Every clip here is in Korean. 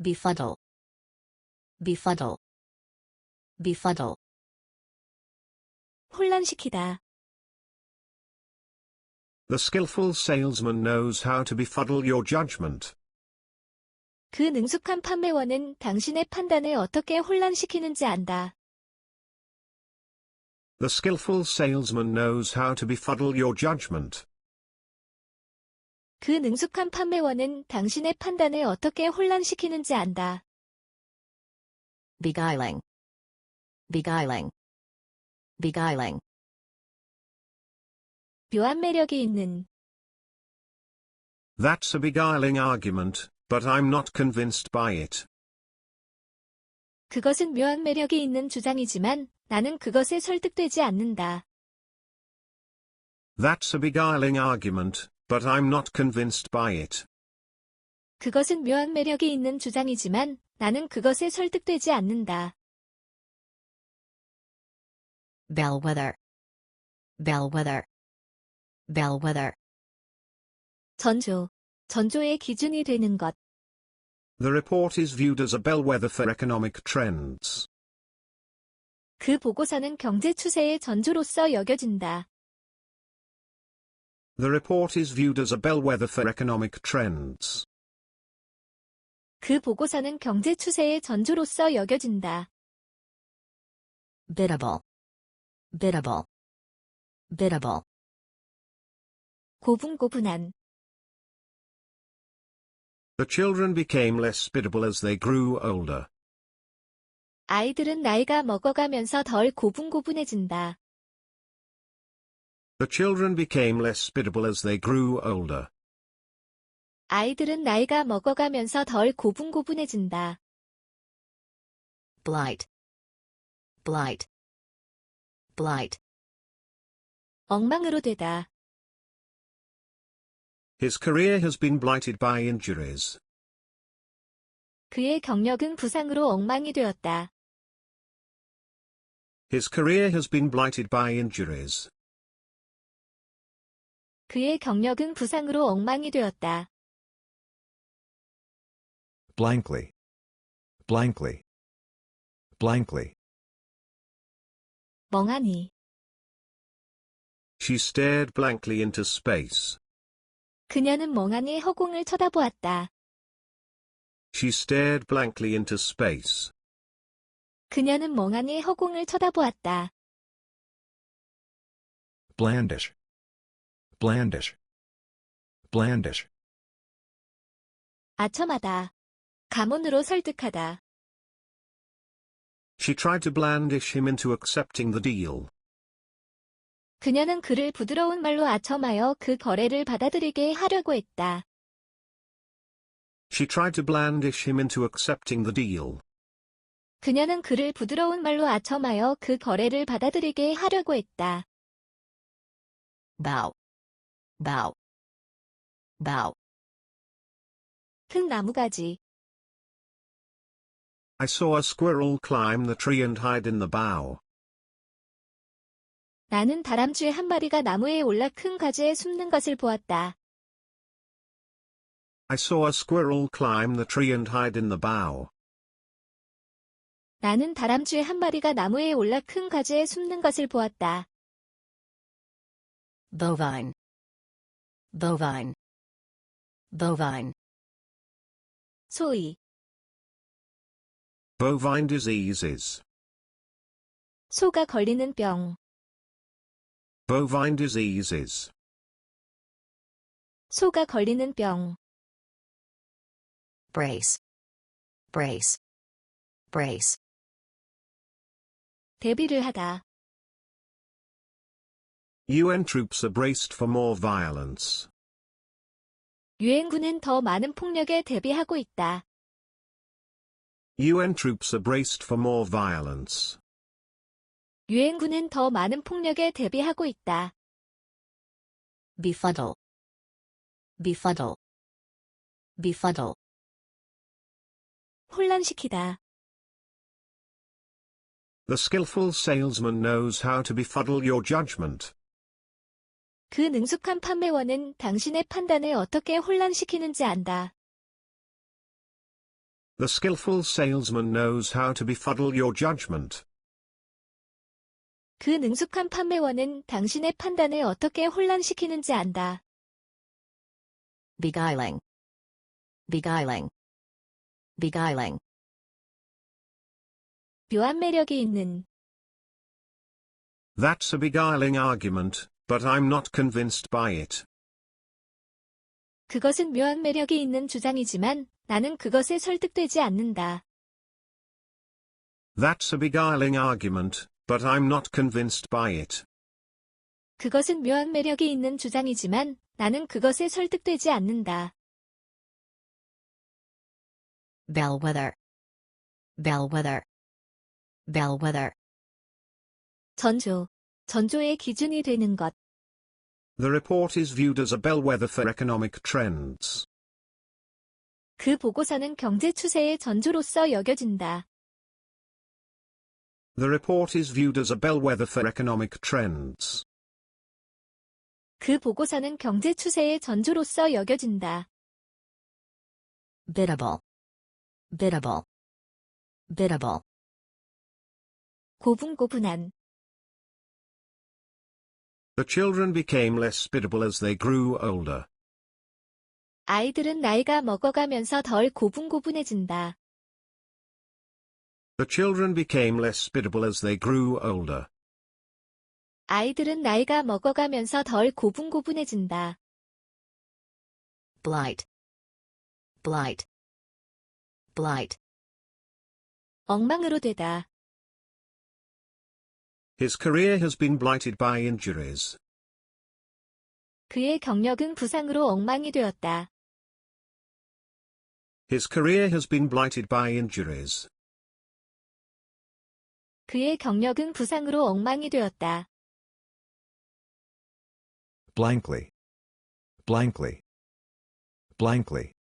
befuddle, befuddle, befuddle, 혼란시키다. The skillful salesman knows how to befuddle your judgment. 그 능숙한 판매원은 당신의 판단을 어떻게 혼란시키는지 안다. The skillful salesman knows how to befuddle your judgment. 그 능숙한 판매원은 당신의 판단을 어떻게 혼란시키는지 안다. beguiling, beguiling, beguiling, 묘한 매력이 있는 That's a beguiling argument, but I'm not convinced by it. 그것은 묘한 매력이 있는 주장이지만 나는 그것에 설득되지 않는다. That's a beguiling argument, but I'm not convinced by it. 그것은 묘한 매력이 있는 주장이지만 나는 그것에 설득되지 않는다. bellwether, bellwether, bellwether, 전조. 전조의 기준이 되는 것. The report is viewed as a bellwether for economic trends. 그 보고서는 경제 추세의 전조로서 여겨진다. The report is viewed as a bellwether for economic trends. 그 보고서는 경제 추세의 전조로서 여겨진다. biddable, biddable, biddable, 고분고분한. The children became less biddable as they grew older. 아이들은 나이가 먹어가면서 덜 고분고분해진다. The children became less biddable as they grew older. 아이들은 나이가 먹어가면서 덜 고분고분해진다. blight, blight, blight, 엉망으로 되다. His career has been blighted by injuries. 그의 경력은 부상으로 엉망이 되었다. His career has been blighted by injuries. 그의 경력은 부상으로 엉망이 되었다. blankly, blankly, blankly, 멍하니. She stared blankly into space. 그녀는 멍하니 허공을 쳐다보았다. She stared blankly into space. 그녀는 멍하니 허공을 쳐다보았다. blandish, blandish, blandish, 아첨하다. 감언으로 설득하다. She tried to blandish him into accepting the deal. 그녀는 그를 부드러운 말로 아첨하여 그 거래를 받아들이게 하려고 했다. She tried to blandish him into accepting the deal. 그녀는 그를 부드러운 말로 아첨하여 그 거래를 받아들이게 하려고 했다. bow, bow, bow, 큰 나무가지. I saw a squirrel climb the tree and hide in the bough. 나는 다람쥐 한 마리가 나무에 올라 큰 가지에 숨는 것을 보았다. I saw a squirrel climb the tree and hide in the bough. 나는 다람쥐 한 마리가 나무에 올라 큰 가지에 숨는 것을 보았다. bovine, bovine, bovine, 소위, Bovine diseases. 소가 걸리는 병, Bovine diseases. 소가 걸리는 병, brace, brace, brace, 대비를 하다. UN troops are braced for more violence. 유엔군은 더 많은 폭력에 대비하고 있다. UN troops are braced for more violence. 유엔군은 더 많은 폭력에 대비하고 있다. befuddle, befuddle, befuddle, 혼란시키다. The skillful salesman knows how to befuddle your judgment. 그 능숙한 판매원은 당신의 판단을 어떻게 혼란시키는지 안다. The skillful salesman knows how to befuddle your judgment. 그 능숙한 판매원은 당신의 판단을 어떻게 혼란시키는지 안다. beguiling, beguiling, beguiling, 묘한 매력이 있는, That's a beguiling argument, but I'm not convinced by it. 그것은 묘한 매력이 있는 주장이지만 나는 그것에 설득되지 않는다. That's a beguiling argument, but I'm not convinced by it. 그것은 묘한 매력이 있는 주장이지만 나는 그것에 설득되지 않는다. bellwether, bellwether, bellwether, 전조. 전조의 기준이 되는 것. The report is viewed as a bellwether for economic trends. 그 보고서는 경제 추세의 전조로서 여겨진다. The report is viewed as a bellwether for economic trends. 그 보고서는 경제 추세의 전조로서 여겨진다. biddable, biddable, biddable, 고분고분한. The children became less biddable as they grew older. 아이들은 나이가 먹어가면서 덜 고분고분해진다. The children became less biddable as they grew older. 아이들은 나이가 먹어가면서 덜 고분고분해진다. blight, blight, blight, 엉망으로 되다. His career has been blighted by injuries. 그의 경력은 부상으로 엉망이 되었다. His career has been blighted by injuries. 그의 경력은 부상으로 엉망이 되었다. blankly, blankly, blankly,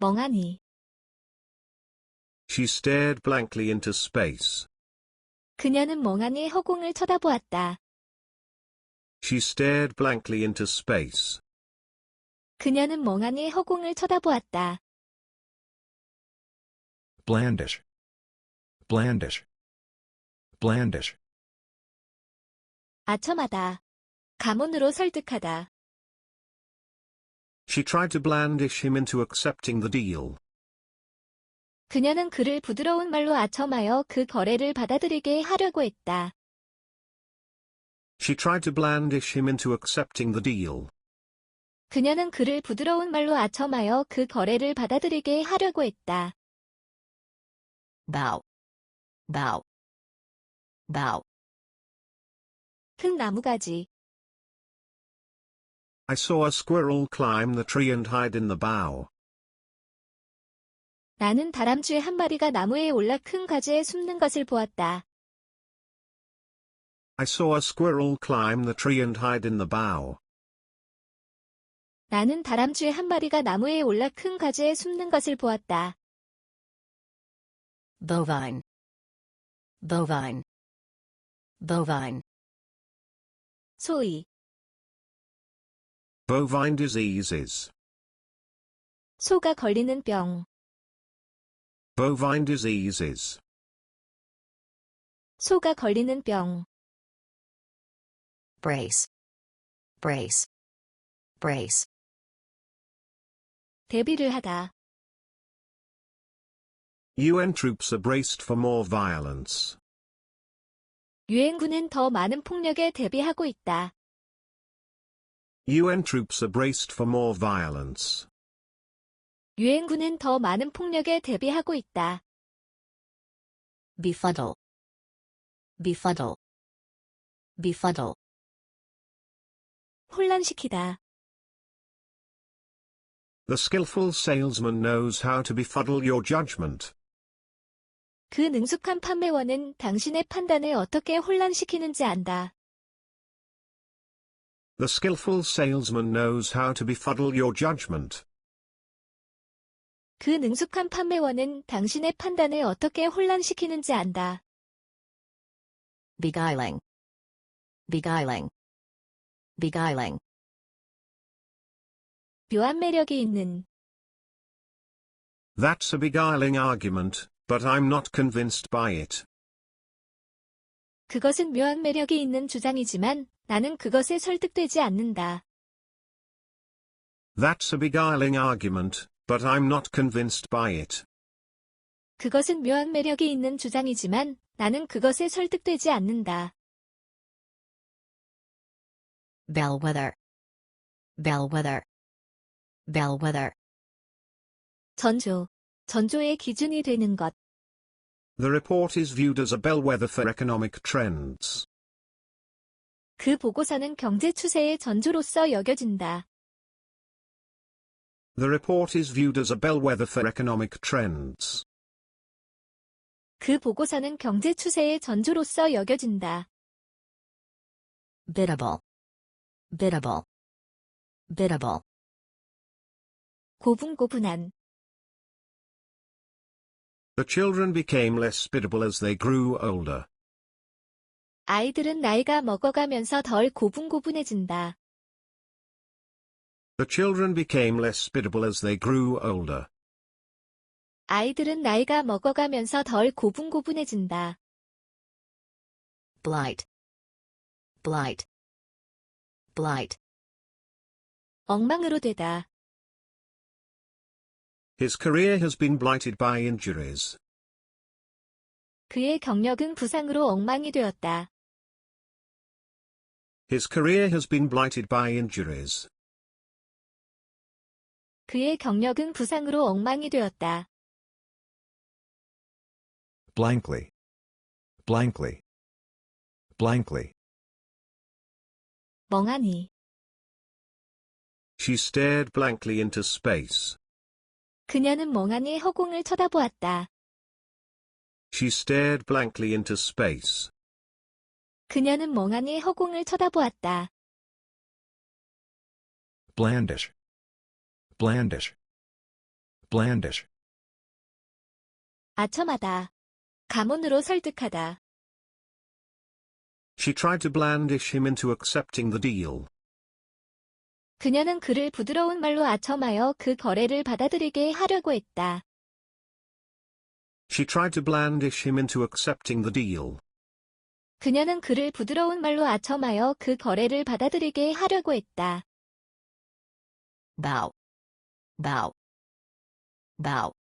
멍하니. She stared blankly into space. 그녀는 멍하니 허공을 쳐다보았다. She stared blankly into space. 그녀는 멍하니 허공을 쳐다보았다. blandish, blandish, blandish, 아첨하다. 가문으로 설득하다. She tried to blandish him into accepting the deal. 그녀는 그를 부드러운 말로 아첨하여 그 거래를 받아들이게 하려고 했다. She tried to blandish him into accepting the deal. 그녀는 그를 부드러운 말로 아첨하여 그 거래를 받아들이게 하려고 했다. bow, bow, bow, 큰 나무가지. I saw a squirrel climb the tree and hide in the bough. 나는 다람쥐 한 마리가 나무에 올라 큰 가지에 숨는 것을 보았다. I saw a squirrel climb the tree and hide in the bough. 나는 다람쥐 한 마리가 나무에 올라 큰 가지에 숨는 것을 보았다. bovine, bovine, bovine, 소위, Bovine diseases. 소가 걸리는 병, Bovine diseases. 소가 걸리는 병, brace, brace, brace, 대비를 하다. UN troops are braced for more violence. 유엔군은 더 많은 폭력에 대비하고 있다. UN troops are braced for more violence. 유엔군은 더 많은 폭력에 대비하고 있다. befuddle, befuddle, befuddle, 혼란시키다. The skillful salesman knows how to befuddle your judgment. 그 능숙한 판매원은 당신의 판단을 어떻게 혼란시키는지 안다. The skillful salesman knows how to befuddle your judgment. 그 능숙한 판매원은 당신의 판단을 어떻게 혼란시키는지 안다. beguiling, beguiling, beguiling, 묘한 매력이 있는, That's a beguiling argument, but I'm not convinced by it. 그것은 묘한 매력이 있는 주장이지만 나는 그것에 설득되지 않는다. That's a beguiling argument, but I'm not convinced by it. 그것은 묘한 매력이 있는 주장이지만 나는 그것에 설득되지 않는다. Bellwether. Bellwether. Bellwether. 전조. 전조의 기준이 되는 것. The report is viewed as a bellwether for economic trends. 그 보고서는 경제 추세의 전조로서 여겨진다. The report is viewed as a bellwether for economic trends. 그 보고서는 경제 추세의 전조로서 여겨진다. Biddable. Biddable. Biddable. 고분고분한. The children became less biddable as they grew older. 아이들은 나이가 먹어가면서 덜 고분고분해진다. The children became less biddable as they grew older. 아이들은 나이가 먹어가면서 덜 고분고분해진다. Blight. Blight. Blight. 엉망으로 되다. His career has been blighted by injuries. 그의 경력은 부상으로 엉망이 되었다. His career has been blighted by injuries. 그의 경력은 부상으로 엉망이 되었다. blankly, blankly, blankly, 멍하니. She stared blankly into space. 그녀는 멍하니 허공을 쳐다보았다. She stared blankly into space. 그녀는 멍하니 허공을 쳐다보았다. blandish, blandish, blandish, 아첨하다. 가문으로 설득하다. She tried to blandish him into accepting the deal. 그녀는 그를 부드러운 말로 아첨하여 그 거래를 받아들이게 하려고 했다. She tried to blandish him into accepting the deal. 그녀는 그를 부드러운 말로 아첨하여 그 거래를 받아들이게 하려고 했다. Bow. Bow. Bow.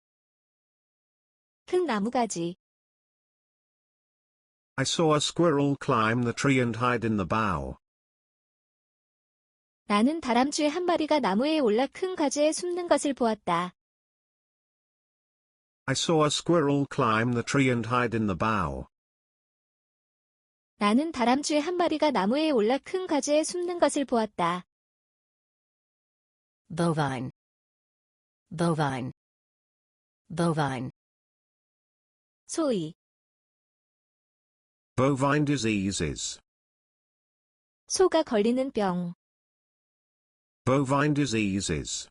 큰 나무가지. I saw a squirrel climb the tree and hide in the bough. 나는 다람쥐 한 마리가 나무에 올라 큰 가지에 숨는 것을 보았다. I saw a squirrel climb the tree and hide in the bough. 나는 다람쥐 한 마리가 나무에 올라 큰 가지에 숨는 것을 보았다. Bovine. Bovine. Bovine. 소위, Bovine diseases. 소가 걸리는 병, Bovine diseases.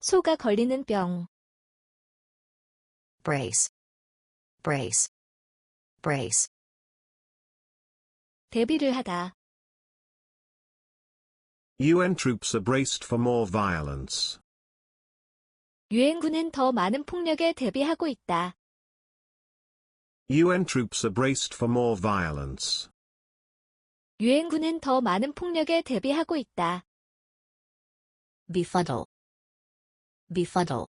소가 걸리는 병, Brace. Brace. Brace. 대비를 하다. UN troops are braced for more violence. 유엔군은 더 많은 폭력에 대비하고 있다. UN troops are braced for more violence. 유엔군은 더 많은 폭력에 대비하고 있다. Befuddle. Befuddle.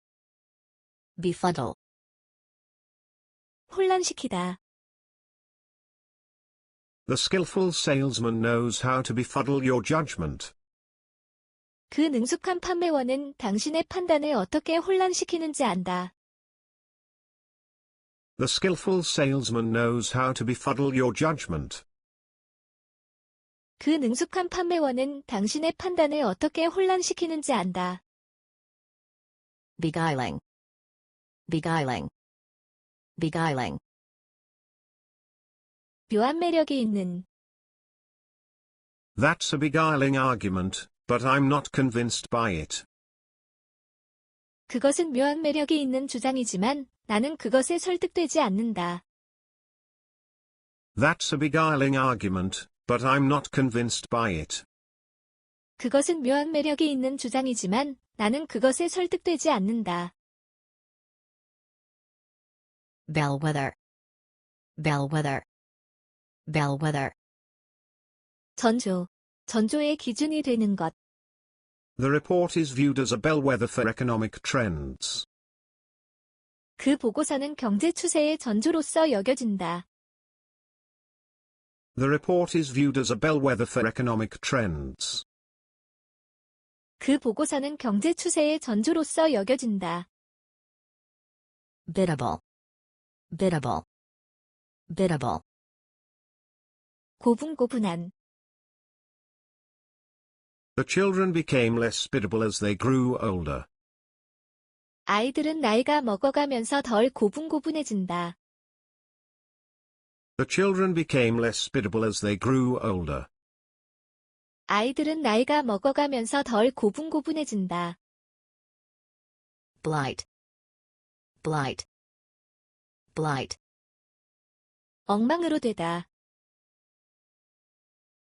Befuddle. 혼란시키다. The skillful salesman knows how to befuddle your judgment. 그 능숙한 판매원은 당신의 판단을 어떻게 혼란시키는지 안다. The skillful salesman knows how to befuddle your judgment. 그 능숙한 판매원은 당신의 판단을 어떻게 혼란시키는지 안다. Beguiling. Beguiling. Beguiling. 묘한 매력이 있는, That's a beguiling argument, but I'm not convinced by it. 그것은 묘한 매력이 있는 주장이지만 나는 그것에 설득되지 않는다. That's a beguiling argument, but I'm not convinced by it. 그것은 묘한 매력이 있는 주장이지만 나는 그것에 설득되지 않는다. Bellwether. Bellwether. Bellwether. 전조. 전조의 기준이 되는 것. The report is viewed as a bellwether for economic trends. 그 보고서는 경제 추세의 전조로서 여겨진다. The report is viewed as a bellwether for economic trends. 그 보고서는 경제 추세의 전조로서 여겨진다. Biddable. Biddable. Biddable. 고분고분한. The children became less biddable as they grew older. 아이들은 나이가 먹어가면서 덜 고분고분해진다. The children became less biddable as they grew older. 아이들은 나이가 먹어가면서 덜 고분고분해진다. Blight. Blight. Blight. 엉망으로 되다.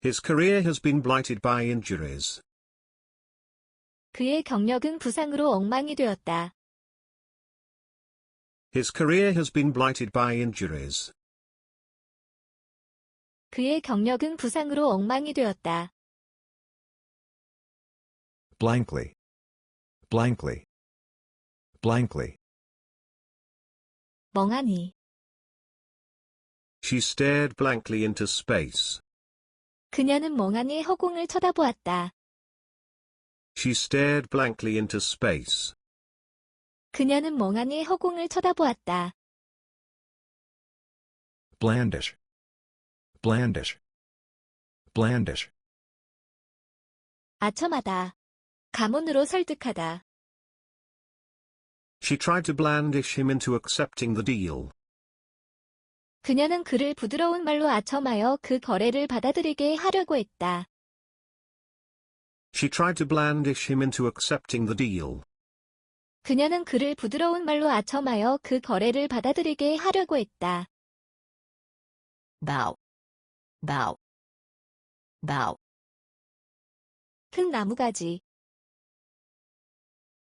His career has been blighted by injuries. 그의 경력은 부상으로 엉망이 되었다. His career has been blighted by injuries. 그의 경력은 부상으로 엉망이 되었다. blankly, blankly, blankly, 멍하니. She stared blankly into space. 그녀는 멍하니 허공을 쳐다보았다. She stared blankly into space. 그녀는 멍하니 허공을 쳐다보았다. blandish, blandish, blandish, 아첨하다. 가문으로 설득하다. She tried to blandish him into accepting the deal. 그녀는 그를 부드러운 말로 아첨하여 그 거래를 받아들이게 하려고 했다. She tried to blandish him into accepting the deal. 그녀는 그를 부드러운 말로 아첨하여 그 거래를 받아들이게 하려고 했다. Bow. Bow. Bow. 큰 나무가지.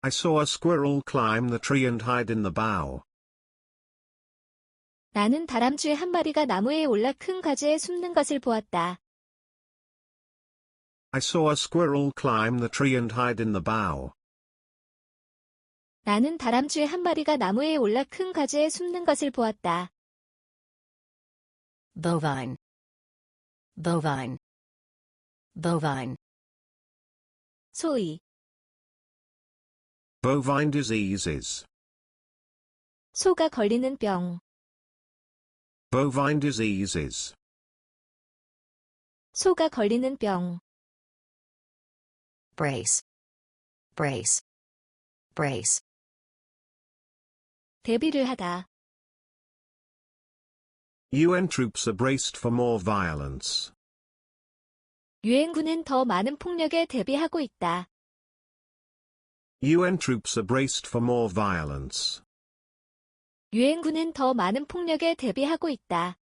I saw a squirrel climb the tree and hide in the bough. 나는 다람쥐 한 마리가 나무에 올라 큰 가지에 숨는 것을 보았다. I saw a squirrel climb the tree and hide in the bough. 나는 다람쥐 한 마리가 나무에 올라 큰 가지에 숨는 것을 보았다. Bovine. Bovine. Bovine. 소위, Bovine diseases. 소가 걸리는 병, Bovine diseases. 소가 걸리는 병, Brace. Brace. Brace. 대비를 하다. UN troops are braced for more violence. 유엔군은 더 많은 폭력에 대비하고 있다. UN troops are braced for more violence. 유엔군은 더 많은 폭력에 대비하고 있다.